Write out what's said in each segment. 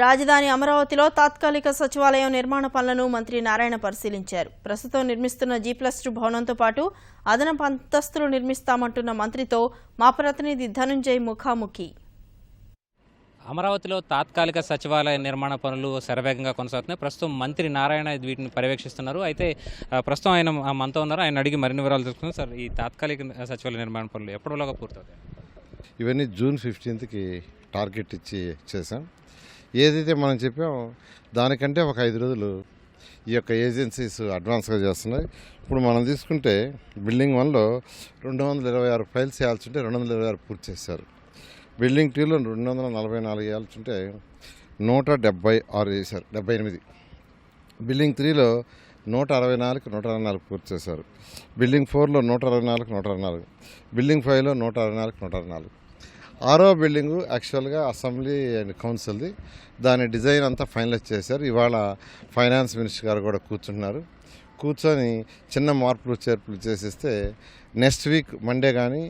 రాజధాని అమరావతిలో తాత్కాలిక సచివాలయం నిర్మాణ పనులను మంత్రి నారాయణ పరిశీలించారు. ప్రస్తుతం నిర్మిస్తున్న జీ ప్లస్ టూ భవనంతో పాటు అదనపు అంతస్తులు నిర్మిస్తామంటున్న మంత్రితో మా ప్రతినిధి ధనుంజయ్ ముఖాముఖి. అమరావతిలో తాత్కాలిక సచివాలయ నిర్మాణ పనులు శరవేగంగా కొనసాగుతున్నాయి. ప్రస్తుతం మంత్రి నారాయణ వీటిని పర్యవేక్షిస్తున్నారు. అయితే ప్రస్తుతం ఆయన మనతో ఉన్నారు. ఆయన అడిగి మరిన్ని వివరాలు తెలుసుకున్నారు సార్ ఈ తాత్కాలిక సచివాలయ నిర్మాణ పనులు ఎప్పటిలోగా పూర్తవుతాయి? ఇవన్నీ జూన్ ఫిఫ్టీన్త్కి టార్గెట్ ఇచ్చి చేసాం ఏదైతే మనం చెప్పామో దానికంటే ఒక ఐదు రోజులు ఈ యొక్క ఏజెన్సీస్ అడ్వాన్స్గా చేస్తున్నాయి. ఇప్పుడు మనం తీసుకుంటే బిల్డింగ్ వన్లో రెండు వందల ఇరవై ఆరు ఫైల్స్ చేయాల్సి ఉంటే రెండు వందల ఇరవై ఆరు పూర్తి చేశారు. బిల్డింగ్ టూలో రెండు వందల నలభై నాలుగు వేయాల్సి ఉంటే నూట డెబ్బై ఆరు చేశారు డెబ్బై ఎనిమిది బిల్డింగ్ త్రీలో నూట అరవై నాలుగు నూట అరవై నాలుగు పూర్తి చేశారు. బిల్డింగ్ ఫోర్లో నూట అరవై నాలుగు నూట అరవై నాలుగు బిల్డింగ్ ఫైవ్లో నూట అరవై నాలుగు నూట అరవై నాలుగు ఆరో బిల్డింగు యాక్చువల్గా అసెంబ్లీ అండ్ కౌన్సిల్ది. దాని డిజైన్ అంతా ఫైనలైజ్ చేశారు. ఇవాళ ఫైనాన్స్ మినిస్టర్ గారు కూడా కూర్చుంటున్నారు. కూర్చొని చిన్న మార్పులు చేర్పులు చేసేస్తే నెక్స్ట్ వీక్ మండే కానీ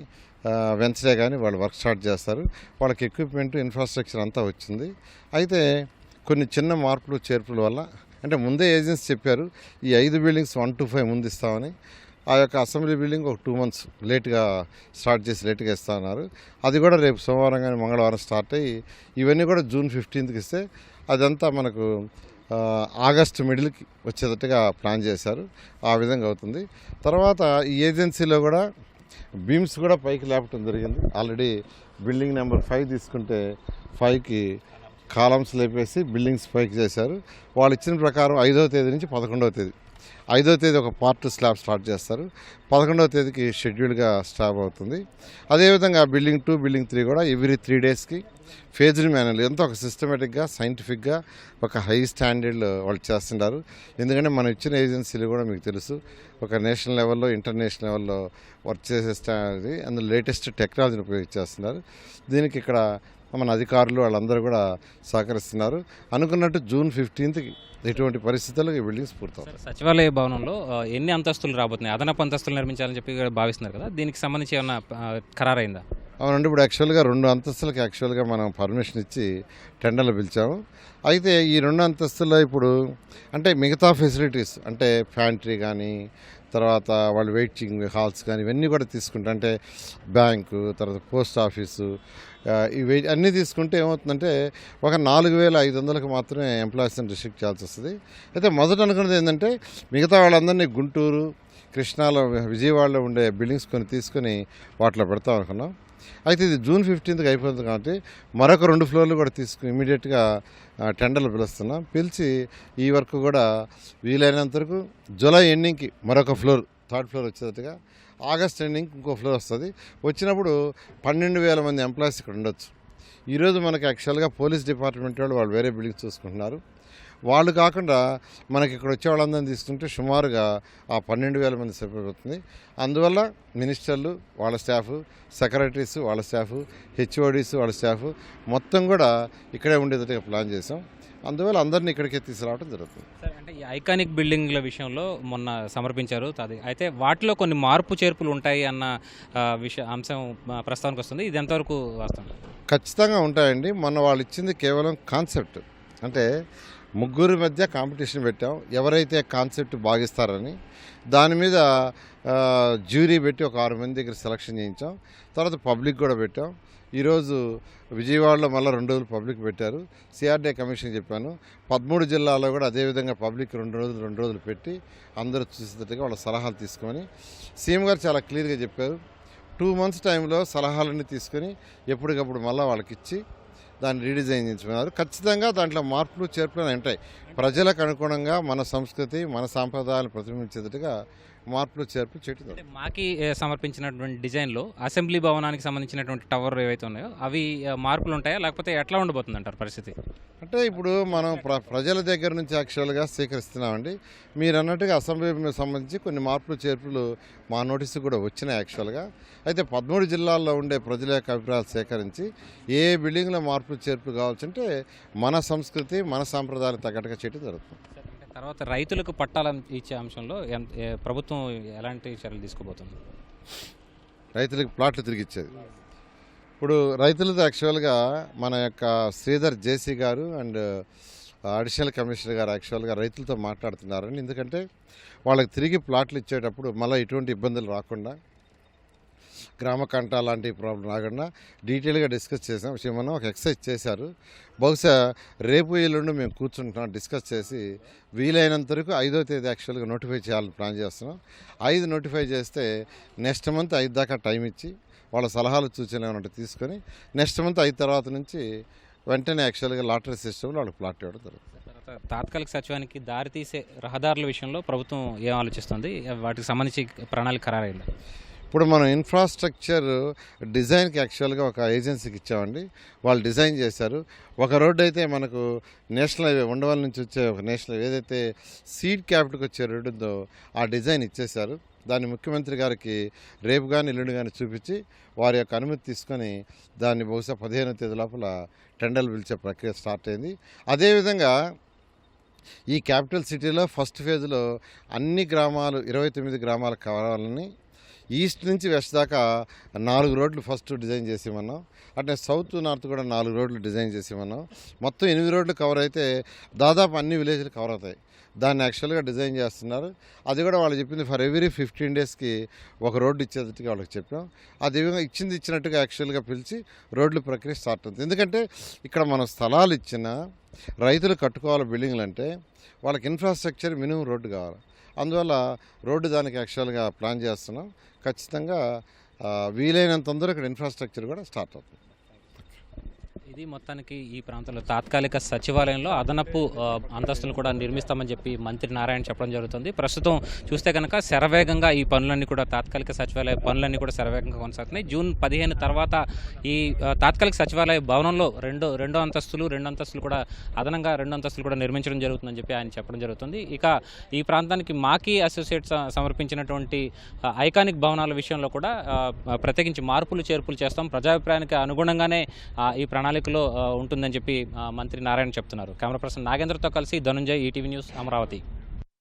వెన్స్డే కానీ వాళ్ళు వర్క్ స్టార్ట్ చేస్తారు. వాళ్ళకి ఎక్విప్మెంట్ ఇన్ఫ్రాస్ట్రక్చర్ అంతా వచ్చింది. అయితే కొన్ని చిన్న మార్పులు చేర్పుల వల్ల అంటే ముందే ఏజెన్సీ చెప్పారు ఈ ఐదు బిల్డింగ్స్ వన్ టు ఫైవ్ ముందు ఇస్తామని. ఆ యొక్క అసెంబ్లీ బిల్డింగ్ ఒక టూ మంత్స్ లేట్గా స్టార్ట్ చేసి లేట్గా ఇస్తా ఉన్నారు అది కూడా రేపు సోమవారం కానీ మంగళవారం స్టార్ట్ అయ్యి ఇవన్నీ కూడా జూన్ ఫిఫ్టీన్త్కి ఇస్తే అదంతా మనకు ఆగస్ట్ ఆగస్టు మిడిల్కి వచ్చేటట్టుగా ప్లాన్ చేశారు. ఆ విధంగా అవుతుంది. తర్వాత ఈ ఏజెన్సీలో కూడా బీమ్స్ కూడా పైకి లేపటం జరిగింది. ఆల్రెడీ బిల్డింగ్ నెంబర్ ఫైవ్ తీసుకుంటే ఫైవ్కి కాలమ్స్ లేపేసి బిల్డింగ్స్ పైకి చేశారు. వాళ్ళు ఇచ్చిన ప్రకారం ఐదవ తేదీ నుంచి పదకొండవ తేదీ ఐదో తేదీ ఒక పార్ట్ స్లాబ్ స్టార్ట్ చేస్తారు. పదకొండవ తేదీకి షెడ్యూల్గా స్టాప్ అవుతుంది. అదేవిధంగా బిల్డింగ్ టూ బిల్డింగ్ త్రీ కూడా ఎవ్రీ త్రీ డేస్కి ఫేజ్డ్ మేనల్ ఎంతో ఒక సిస్టమేటిక్గా సైంటిఫిక్గా ఒక హై స్టాండర్డ్లో వాళ్ళు చేస్తున్నారు ఎందుకంటే మనం ఇచ్చిన ఏజెన్సీలు కూడా మీకు తెలుసు. ఒక నేషనల్ లెవెల్లో ఇంటర్నేషనల్ లెవెల్లో వర్క్ చేసే స్టాండర్డ్ అందులో లేటెస్ట్ టెక్నాలజీని ఉపయోగించేస్తున్నారు. దీనికి ఇక్కడ మన అధికారులు వాళ్ళందరూ కూడా సహకరిస్తున్నారు. అనుకున్నట్టు జూన్ ఫిఫ్టీన్త్కి ఎటువంటి పరిస్థితుల్లో ఈ బిల్డింగ్స్ పూర్తవుతాయి. సచివాలయ భవనంలో ఎన్ని అంతస్తులు రాబోతున్నాయి? అదనపు అంతస్తులు నిర్మించాలని చెప్పి భావిస్తున్నారు కదా? దీనికి సంబంధించి ఏమన్నా ఆ, ఖరారైందా? అవునండి ఇప్పుడు యాక్చువల్గా రెండు అంతస్తులకు యాక్చువల్గా మనం పర్మిషన్ ఇచ్చి టెండర్లు పిలిచాము. అయితే ఈ రెండు అంతస్తుల్లో ఇప్పుడు అంటే మిగతా ఫెసిలిటీస్ అంటే ఫ్యాంట్రీ కానీ తర్వాత వాళ్ళు వెయిటింగ్ హాల్స్ కానీ ఇవన్నీ కూడా తీసుకుంటే అంటే బ్యాంకు తర్వాత పోస్ట్ ఆఫీసు ఇవి అన్నీ తీసుకుంటే ఏమవుతుందంటే ఒక నాలుగు వేల ఐదు వందలకు మాత్రమే ఎంప్లాయీస్ని రిస్ట్రిక్ట్ చేయాల్సి వస్తుంది. అయితే మొదట అనుకున్నది ఏంటంటే మిగతా వాళ్ళందరినీ గుంటూరు కృష్ణాలో విజయవాడలో ఉండే బిల్డింగ్స్ కొన్ని తీసుకొని వాటిలో పెడతాం అనుకున్నాం. అయితే ఇది జూన్ ఫిఫ్టీన్త్కి అయిపోతుంది కాబట్టి మరొక రెండు ఫ్లోర్లు కూడా తీసుకుని ఇమీడియట్గా టెండర్లు పిలుస్తున్నాం. పిలిచి ఈ వర్క్ కూడా వీలైనంత వరకు జూలై ఎండింగ్కి మరొక ఫ్లోర్ థర్డ్ ఫ్లోర్ వచ్చేటట్టుగా ఆగస్ట్ ఎండింగ్ ఇంకో ఫ్లోర్ వస్తుంది. వచ్చినప్పుడు పన్నెండు వేల మంది ఎంప్లాయీస్ ఇక్కడ ఉండొచ్చు. ఈరోజు మనకి యాక్చువల్గా పోలీస్ డిపార్ట్మెంట్ వాళ్ళు వాళ్ళు వేరే బిల్డింగ్ చూసుకుంటున్నారు. వాళ్ళు కాకుండా మనకి ఇక్కడ వచ్చే వాళ్ళందరినీ తీసుకుంటే సుమారుగా ఆ పన్నెండు వేల మంది సరిపోతుంది. అందువల్ల మినిస్టర్లు వాళ్ళ స్టాఫ్ సెక్రటరీస్ వాళ్ళ స్టాఫ్ హెచ్ఓడీస్ వాళ్ళ స్టాఫ్ మొత్తం కూడా ఇక్కడే ఉండేటట్టుగా ప్లాన్ చేసాం అందువల్ల అందరినీ ఇక్కడికే తీసుకురావడం జరుగుతుంది. సార్ ఈ ఐకానిక్ బిల్డింగ్ల విషయంలో మొన్న సమర్పించారు. అది అయితే వాటిలో కొన్ని మార్పు చేర్పులు ఉంటాయి అన్న విషయ అంశం ప్రస్తావనకు వస్తుంది. ఇది ఎంతవరకు వస్తుంది ఖచ్చితంగా ఉంటాయండి. మొన్న వాళ్ళు ఇచ్చింది కేవలం కాన్సెప్ట్. అంటే ముగ్గురి మధ్య కాంపిటీషన్ పెట్టాం. ఎవరైతే కాన్సెప్ట్ బాగిస్తారని దాని మీద జ్యూరీ పెట్టి ఒక ఆరు మంది దగ్గర సెలక్షన్ చేయించాం. తర్వాత పబ్లిక్ కూడా పెట్టాం. ఈరోజు విజయవాడలో మళ్ళీ రెండు రోజులు పబ్లిక్ పెట్టారు. సిఆర్డీఏ కమిషన్ చెప్పాను. పదమూడు జిల్లాలో కూడా అదేవిధంగా పబ్లిక్ రెండు రోజులు రెండు రోజులు పెట్టి అందరూ చూసేటట్టుగా వాళ్ళ సలహాలు తీసుకొని సీఎం గారు చాలా క్లియర్గా చెప్పారు. టూ మంత్స్ టైంలో సలహాలన్నీ తీసుకొని ఎప్పటికప్పుడు మళ్ళీ వాళ్ళకి ఇచ్చి దాన్ని రీడిజైన్ చేయించుకున్నారు ఖచ్చితంగా దాంట్లో మార్పులు చేర్పులు ఉంటాయి. ప్రజలకు అనుగుణంగా మన సంస్కృతి మన సాంప్రదాయాలు ప్రతిబింబించేటట్టుగా మార్పులు చేర్పులు చేయటం అంటే మాకి సమర్పించినటువంటి డిజైన్లో అసెంబ్లీ భవనానికి సంబంధించినటువంటి టవర్ ఏవైతే ఉన్నాయో అవి మార్పులు ఉంటాయా? లేకపోతే ఎట్లా ఉండబోతుంది అంటారు పరిస్థితి? అంటే ఇప్పుడు మనం ప్ర ప్రజల దగ్గర నుంచి యాక్చువల్గా స్వీకరిస్తున్నామండి. మీరు అన్నట్టుగా అసెంబ్లీ సంబంధించి కొన్ని మార్పులు చేర్పులు మా నోటీసు కూడా వచ్చినాయి యాక్చువల్గా. అయితే పదమూడు జిల్లాల్లో ఉండే ప్రజల యొక్క అభిప్రాయాలు సేకరించి ఏ బిల్డింగ్లో మార్పులు చేర్పులు కావాల్సింటే మన సంస్కృతి మన సాంప్రదాయాలు తగ్గట్టుగా చేయడం జరుగుతుంది. తర్వాత రైతులకు పట్టాలని ఇచ్చే అంశంలో ఎంత ప్రభుత్వం ఎలాంటి చర్యలు తీసుకోబోతుంది? రైతులకు ప్లాట్లు తిరిగి ఇచ్చేది ఇప్పుడు రైతులతో యాక్చువల్గా మన యొక్క శ్రీధర్ జేసీ గారు అండ్ అడిషనల్ కమిషనర్ గారు యాక్చువల్గా రైతులతో మాట్లాడుతున్నారని. ఎందుకంటే వాళ్ళకి తిరిగి ప్లాట్లు ఇచ్చేటప్పుడు మళ్ళీ ఎటువంటి ఇబ్బందులు రాకుండా గ్రామ కంట లాంటి ప్రాబ్లం రాకుండా డీటెయిల్గా డిస్కస్ చేసాం మనం ఒక ఎక్సర్సైజ్ చేశారు. బహుశా రేపు ఎల్లుండి మేము కూర్చుంటున్నాం డిస్కస్ చేసి వీలైనంత వరకు ఐదో తేదీ యాక్చువల్గా నోటిఫై చేయాలని ప్లాన్ చేస్తున్నాం. ఐదు నోటిఫై చేస్తే నెక్స్ట్ మంత్ ఐదు దాకా టైం ఇచ్చి వాళ్ళ సలహాలు సూచనలు ఏమన్నా తీసుకొని నెక్స్ట్ మంత్ ఐదు తర్వాత నుంచి వెంటనే యాక్చువల్గా లాటరీ సిస్టంలో వాళ్ళకి ప్లాట్ ఇవ్వడం జరుగుతుంది. తాత్కాలిక సచివానికి దారితీసే రహదారుల విషయంలో ప్రభుత్వం ఏం ఆలోచిస్తుంది? వాటికి సంబంధించి ప్రణాళిక ఖరారైంది? ఇప్పుడు మనం ఇన్ఫ్రాస్ట్రక్చర్ డిజైన్కి యాక్చువల్గా ఒక ఏజెన్సీకి ఇచ్చామండి. వాళ్ళు డిజైన్ చేశారు. ఒక రోడ్డు అయితే మనకు నేషనల్ హైవే ఉండవల్ నుంచి వచ్చే ఒక నేషనల్ హైవే ఏదైతే సీడ్ క్యాపిటల్కి వచ్చే రోడ్డు ఉందో ఆ డిజైన్ ఇచ్చేశారు. దాన్ని ముఖ్యమంత్రి గారికి రేపు కానీ ఎల్లుండి కానీ చూపించి వారి యొక్క అనుమతి తీసుకొని దాన్ని బహుశా పదిహేనో తేదీ లోపల టెండర్లు పిలిచే ప్రక్రియ స్టార్ట్ అయింది. అదేవిధంగా ఈ క్యాపిటల్ సిటీలో ఫస్ట్ ఫేజ్లో అన్ని గ్రామాలు ఇరవై తొమ్మిది గ్రామాలు కావాలని ఈస్ట్ నుంచి వెస్ట్ దాకా నాలుగు రోడ్లు ఫస్ట్ డిజైన్ చేసేమన్నాం. అట్నే సౌత్ నార్త్ కూడా నాలుగు రోడ్లు డిజైన్ చేసేమన్నాం. మొత్తం ఎనిమిది రోడ్లు కవర్ అయితే దాదాపు అన్ని విలేజ్లు కవర్ అవుతాయి. దాన్ని యాక్చువల్గా డిజైన్ చేస్తున్నారు. అది కూడా వాళ్ళు చెప్పింది ఫర్ ఎవ్రీ ఫిఫ్టీన్ డేస్కి ఒక రోడ్డు ఇచ్చేటట్టుగా వాళ్ళకి చెప్పాం. అది ఇచ్చింది ఇచ్చినట్టుగా యాక్చువల్గా పిలిచి రోడ్లు ప్రక్రియ స్టార్ట్ అవుతుంది. ఎందుకంటే ఇక్కడ మనం స్థలాలు ఇచ్చిన రైతులు కట్టుకోవాలి బిల్డింగ్లు అంటే వాళ్ళకి ఇన్ఫ్రాస్ట్రక్చర్ మినిమం రోడ్డు కావాలి. అందువల్ల రోడ్డు దానికి యాక్చువల్గా ప్లాన్ చేస్తున్నాం. ఖచ్చితంగా వీలైనంత తొందరగా ఇక్కడ ఇన్ఫ్రాస్ట్రక్చర్ కూడా స్టార్ట్ అవుతుంది. ఇది మొత్తానికి ఈ ప్రాంతంలో తాత్కాలిక సచివాలయంలో అదనపు అంతస్తులు కూడా నిర్మిస్తామని చెప్పి మంత్రి నారాయణ చెప్పడం జరుగుతుంది. ప్రస్తుతం చూస్తే కనుక శరవేగంగా ఈ పనులన్నీ కూడా తాత్కాలిక సచివాలయ పనులన్నీ కూడా శరవేగంగా కొనసాగుతున్నాయి. జూన్ పదిహేను తర్వాత ఈ తాత్కాలిక సచివాలయ భవనంలో రెండో రెండో అంతస్తులు రెండు అంతస్తులు కూడా అదనంగా రెండు అంతస్తులు కూడా నిర్మించడం జరుగుతుందని చెప్పి ఆయన చెప్పడం జరుగుతుంది. ఇక ఈ ప్రాంతానికి మాకీ అసోసియేట్స్ సమర్పించినటువంటి ఐకానిక్ భవనాల విషయంలో కూడా ప్రత్యేకించి మార్పులు చేర్పులు చేస్తాం. ప్రజాభిప్రాయానికి అనుగుణంగానే ఈ ప్రణాళిక ఆ, ఉంటుందని చెప్పి మంత్రి నారాయణ చెప్తున్నారు. కెమెరా పర్సన్ నాగేంద్రతో కలిసి ధనుంజయ్ ఈటీవీ న్యూస్ అమరావతి.